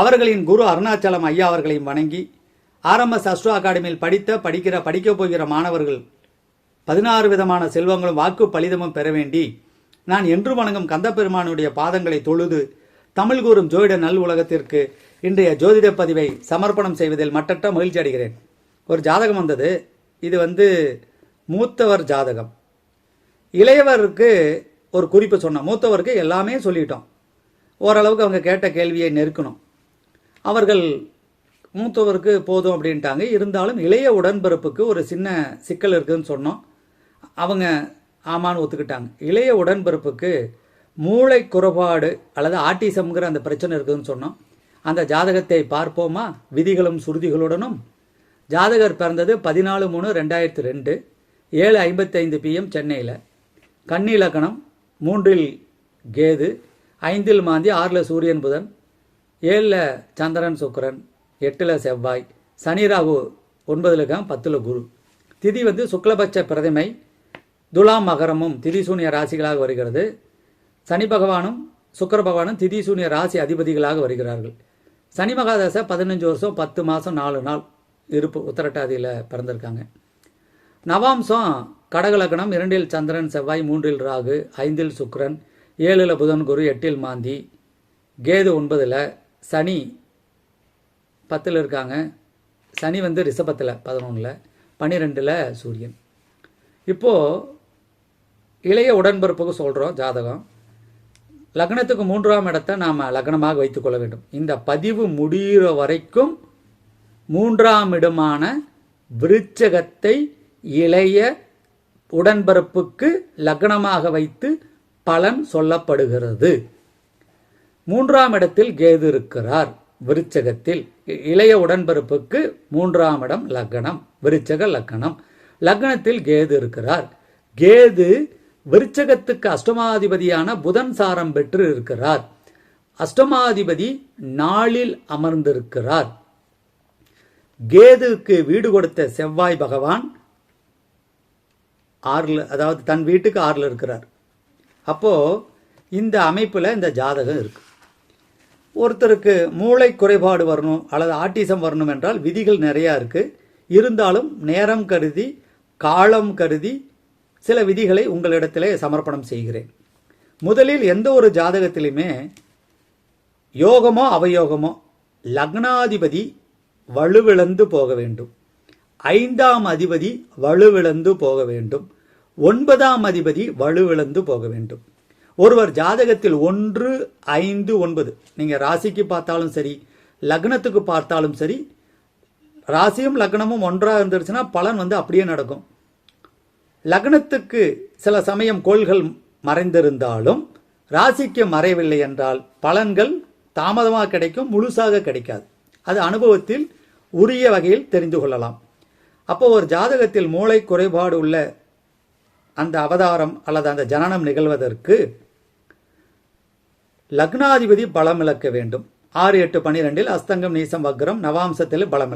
அவர்களின் குரு அருணாச்சலம் ஐயா அவர்களையும் வணங்கி ஆர்எம்எஸ் அஸ்ட்ரோ அகாடமியில் படித்த படிக்கிற படிக்கப் போகிற மாணவர்கள் பதினாறு விதமான செல்வங்களும் வாக்கு பலிதமும் பெற வேண்டி நான் என்று வணங்கும் கந்தபெருமானுடைய பாதங்களை தொழுது தமிழ் கூறும் ஜோதிட நல் உலகத்திற்கு இன்றைய ஜோதிட பதிவை சமர்ப்பணம் செய்வதில் மட்டற்ற மகிழ்ச்சி அடைகிறேன். ஒரு ஜாதகம் வந்தது. இது வந்து மூத்தவர் ஜாதகம். இளையவருக்கு ஒரு குறிப்பு சொன்னோம். மூத்தவருக்கு எல்லாமே சொல்லிட்டோம். ஓரளவுக்கு அவங்க கேட்ட கேள்வியை நெருக்கணும். அவர்கள் மூத்தவருக்கு போதும் அப்படின்ட்டாங்க. இருந்தாலும் இளைய உடன்பிறப்புக்கு ஒரு சின்ன சிக்கல் இருக்குதுன்னு சொன்னோம். அவங்க ஆமான்னு ஒத்துக்கிட்டாங்க. இளைய உடன்பிறப்புக்கு மூளை குறைபாடு அல்லது ஆட்டிசம்ங்கிற அந்த பிரச்சனை இருக்குதுன்னு சொன்னோம். அந்த ஜாதகத்தை பார்ப்போமா? விதிகளும் சுருதிகளுடனும். ஜாதகர் பிறந்தது பதினாலு மூணு ரெண்டாயிரத்தி ரெண்டு. ஏழு ஐம்பத்தைந்து பிஎம் சென்னையில். கன்னி லக்கணம் மூன்றில் கேது ஐந்தில் மாந்தி ஆறில் சூரியன் புதன். ஏழில் சந்திரன் சுக்கரன் எட்டில் செவ்வாய் சனி ராகு ஒன்பதில் இருக்கான் பத்தில் குரு. திதி வந்து சுக்லபட்ச பிரதிமை துலாம் மகரமும் திதிசூன்ய ராசிகளாக வருகிறது. சனி பகவானும் சுக்கர பகவானும் திதிசூன்ய ராசி அதிபதிகளாக வருகிறார்கள். சனி மகாதசை பதினஞ்சு வருஷம் பத்து மாதம் நாலு நாள் இருப்பு உத்தரட்டாதியில் பிறந்திருக்காங்க. நவாம்சம் கடகலக்கணம் இரண்டில் சந்திரன் செவ்வாய் மூன்றில் ராகு ஐந்தில் சுக்ரன் ஏழில் புதன் குரு எட்டில் மாந்தி கேது ஒன்பதில் சனி பத்தில் இருக்காங்க. சனி வந்து ரிஷபத்தில் பதினொன்றில் பன்னிரெண்டில் சூரியன். இப்போது இளைய உடன்பிறப்புக்கு சொல்கிறோம் ஜாதகம். லக்னத்துக்கு மூன்றாம் இடத்தை நாம் லக்னமாக வைத்துக்கொள்ள வேண்டும். இந்த பதிவு முடிகிற வரைக்கும் மூன்றாம் இடமான விருச்சகத்தை இளைய உடன்பிறப்புக்கு லக்னமாக வைத்து பலன் சொல்லப்படுகிறது. மூன்றாம் இடத்தில் கேது இருக்கிறார். விருச்சகத்தில் இளைய உடன்பிறப்புக்கு மூன்றாம் இடம் லக்னம் விருச்சக லக்னம். லக்னத்தில் கேது இருக்கிறார். கேது விருச்சகத்துக்கு அஷ்டமாதிபதியான புதன் சாரம் பெற்று இருக்கிறார். அஷ்டமாதிபதி நாளில் அமர்ந்திருக்கிறார். கேதுக்கு வீடு கொடுத்த செவ்வாய் பகவான் ஆறில் அதாவது தன் வீட்டுக்கு ஆறில் இருக்கிறார். அப்போ இந்த அமைப்பில் இந்த ஜாதகம் இருக்கு. ஒருத்தருக்கு மூளை குறைபாடு வரணும் அல்லது ஆட்டிசம் வரணும் என்றால் விதிகள் நிறையா இருக்குது இருந்தாலும் நேரம் கருதி காலம் கருதி சில விதிகளை உங்களிடத்திலே சமர்ப்பணம் செய்கிறேன். முதலில் எந்த ஒரு ஜாதகத்திலையுமே யோகமோ அவயோகமோ லக்னாதிபதி வலுவிழந்து போக வேண்டும். ஐந்தாம் அதிபதி வலுவிழந்து போக வேண்டும். ஒன்பதாம் அதிபதி வலுவிழந்து போக வேண்டும். ஒருவர் ஜாதகத்தில் ஒன்று ஐந்து ஒன்பது. நீங்கள் ராசிக்கு பார்த்தாலும் சரி லக்னத்துக்கு பார்த்தாலும் சரி ராசியும் லக்னமும் ஒன்றாக இருந்துருச்சுன்னா பலன் வந்து அப்படியே நடக்கும். லக்னத்துக்கு சில சமயம் கோள்கள் மறைந்திருந்தாலும் ராசிக்கு மறையவில்லை என்றால் பலன்கள் தாமதமாக கிடைக்கும் முழுசாக கிடைக்காது. அது அனுபவத்தில் உரிய வகையில் தெரிந்து கொள்ளலாம். அப்போ ஒரு ஜாதகத்தில் மூளை குறைபாடு உள்ள அந்த அவதாரம் அல்லது அந்த ஜனனம் நிகழ்வதற்கு லக்னாதிபதி பலம் இழக்க வேண்டும். ஆறு எட்டு பன்னிரெண்டில் அஸ்தங்கம் நீசம் வக்ரம் நவாம்சத்தில் பலம்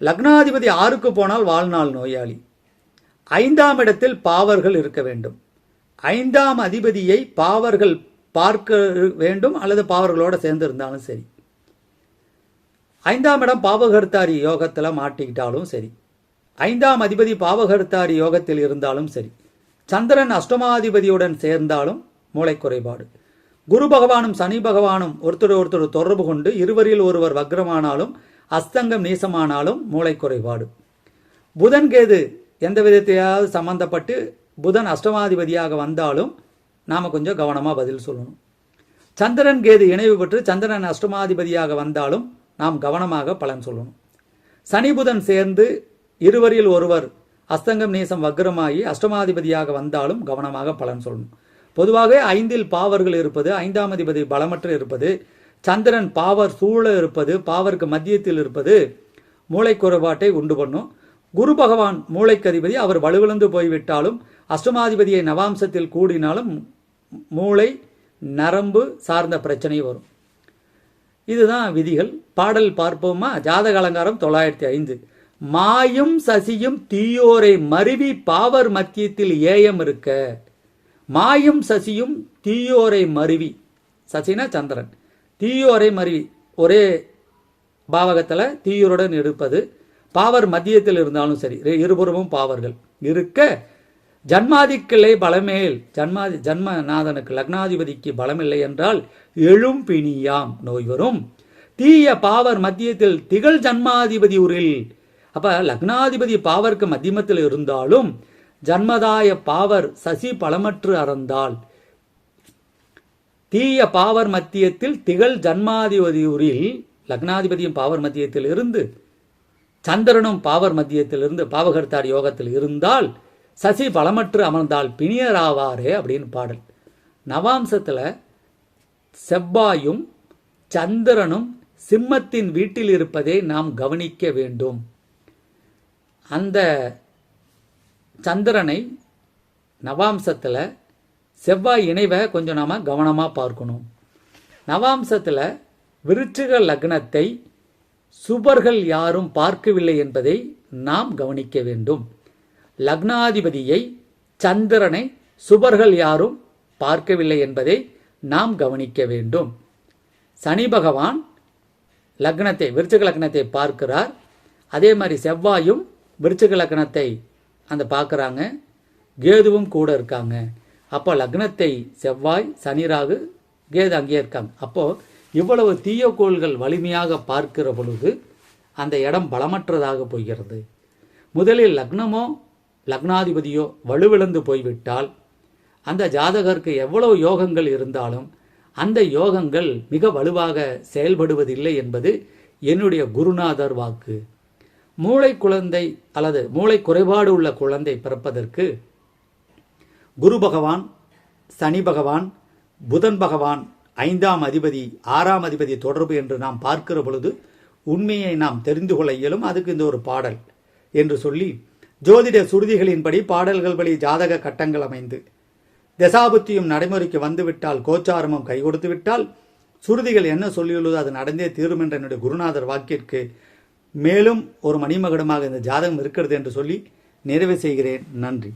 லக்னாதிபதி ஆறுக்கு போனால் வாழ்நாள் நோயாளி. ஐந்தாம் இடத்தில் பாவர்கள் இருக்க வேண்டும். ஐந்தாம் அதிபதியை பாவர்கள் பார்க்க வேண்டும் அல்லது பாவர்களோட சேர்ந்து இருந்தாலும் சரி. ஐந்தாம் இடம் பாவகர்த்தாரி யோகத்தில் மாட்டிக்கிட்டாலும் சரி. ஐந்தாம் அதிபதி பாவகர்த்தாரி யோகத்தில் இருந்தாலும் சரி. சந்திரன் அஷ்டமாதிபதியுடன் சேர்ந்தாலும் மூளை குறைபாடு குரு பகவானும் சனி பகவானும் ஒருத்தர் ஒருத்தர் தொடர்பு கொண்டு இருவரில் ஒருவர் வக்ரமானாலும் அஸ்தங்கம் நீசமானாலும் மூளை குறைபாடு புதன் கேது எந்த விதத்தையாவது சம்பந்தப்பட்டு புதன் அஷ்டமாதிபதியாக வந்தாலும் நாம் கொஞ்சம் கவனமாக பதில் சொல்லணும். சந்திரன் கேது இணைவு பெற்று சந்திரன் அஷ்டமாதிபதியாக வந்தாலும் நாம் கவனமாக பலன் சொல்லணும். சனி புதன் சேர்ந்து இருவரில் ஒருவர் அஸ்தங்கம் நேசம் வக்ரமாகி அஷ்டமாதிபதியாக வந்தாலும் கவனமாக பலன் சொல்லணும். பொதுவாக ஐந்தில் பாவர்கள் இருப்பது ஐந்தாம் அதிபதி பலமற்று இருப்பது சந்திரன் பாவர் சூழ இருப்பது பாவருக்கு மத்தியத்தில் இருப்பது மூளை குறைபாட்டை உண்டு பண்ணும். குரு பகவான் மூளைக்கு அதிபதி அவர் வலுவிழந்து போய்விட்டாலும் அஷ்டமாதிபதியை நவாம்சத்தில் கூடினாலும் மூளை நரம்பு சார்ந்த பிரச்சனை வரும். இதுதான் விதிகள். பாடல் பார்ப்போமா? ஜாதக அலங்காரம் தொள்ளாயிரத்தி ஐந்து. மாயும் சசியும் தீயோரை மருவி பாவர் மத்தியத்தில் ஏயம் இருக்க. மாயும் சசியும் தீயோரை மருவி. சசினா சந்திரன். தீயோரை மருவி. ஒரே பாவகத்தில் தீயோருடன் இருப்பது பாவர் மத்தியத்தில் இருந்தாலும் சரி. இருபுறமும் பாவர்கள். இருக்க ஜன்மாதிக்கிளை பலமேல். ஜன்மாதி ஜன்மநாதனுக்கு லக்னாதிபதிக்கு பலமில்லை என்றால் எழும் பிணியாம் நோய் வரும். தீய பாவர் மத்தியத்தில் திகழ் ஜன்மாதிபதி உரில். அப்ப லக்னாதிபதி பாவருக்கு மத்தியமத்தில் இருந்தாலும் ஜன்மதாய பாவர் சசி பலமற்று அறந்தால் தீய பாவர் மத்தியத்தில் திகழ் ஜன்மாதிபதியூரில் லக்னாதிபதியும் பாவர் மத்தியத்தில் இருந்து சந்திரனும் பாவர் மத்தியத்தில் இருந்து பாவகர்த்தார் யோகத்தில் இருந்தால் சசி பலமற்று அமர்ந்தால் பிணியராவாரே அப்படின்னு பாடல். நவாம்சத்தில் செவ்வாயும் சந்திரனும் சிம்மத்தின் வீட்டில் இருப்பதை நாம் கவனிக்க வேண்டும். அந்த சந்திரனை நவாம்சத்தில் செவ்வாய் இணைவை கொஞ்சம் நாம் கவனமாக பார்க்கணும். நவாம்சத்தில் விருச்சிக லக்னத்தை சுபர்கள் யாரும் பார்க்கவில்லை என்பதை நாம் கவனிக்க வேண்டும். லக்னாதிபதியை சந்திரனை சுபர்கள் யாரும் பார்க்கவில்லை என்பதை நாம் கவனிக்க வேண்டும். சனி பகவான் லக்னத்தை விருச்சிக லக்னத்தை பார்க்கிறார். அதே மாதிரி செவ்வாயும் விருச்சிக லக்னத்தை அந்த பார்க்குறாங்க. கேதுவும் கூட இருக்காங்க. அப்போ லக்னத்தை செவ்வாய் சனி ராகு கேது அங்கேயே இருக்காங்க. அப்போது இவ்வளவு தீய கோள்கள் வலிமையாக பார்க்கிற பொழுது அந்த இடம் பலமற்றதாக போகிறது. முதலில் லக்னமோ லக்னாதிபதியோ வலுவிழந்து போய்விட்டால் அந்த ஜாதகருக்கு எவ்வளவு யோகங்கள் இருந்தாலும் அந்த யோகங்கள் மிக வலுவாக செயல்படுவதில்லை என்பது என்னுடைய குருநாதர் வாக்கு. மூளை குழந்தை அல்லது மூளை குறைபாடு உள்ள குழந்தை பிறப்பதற்கு குரு பகவான் சனி பகவான் புதன் பகவான் ஐந்தாம் அதிபதி ஆறாம் அதிபதி தொடர்பு என்று நாம் பார்க்கிற பொழுது உண்மையை நாம் தெரிந்து கொள்ள இயலும். அதுக்கு இந்த ஒரு பாடல் என்று சொல்லி ஜோதிட சுருதிகளின்படி பாடல்கள் வழி ஜாதக கட்டங்கள் அமைந்து தசாபுத்தியும் நடைமுறைக்கு வந்துவிட்டால் கோச்சாரமும் கை கொடுத்து விட்டால் சுருதிகள் என்ன சொல்லியுள்ளதோ அது நடந்தே தீரும் என்ற என்னுடைய குருநாதர் வாக்கிற்கு மேலும் ஒரு மணிமகுடமாக இந்த ஜாதகம் இருக்கிறது என்று சொல்லி நிறைவு செய்கிறேன். நன்றி.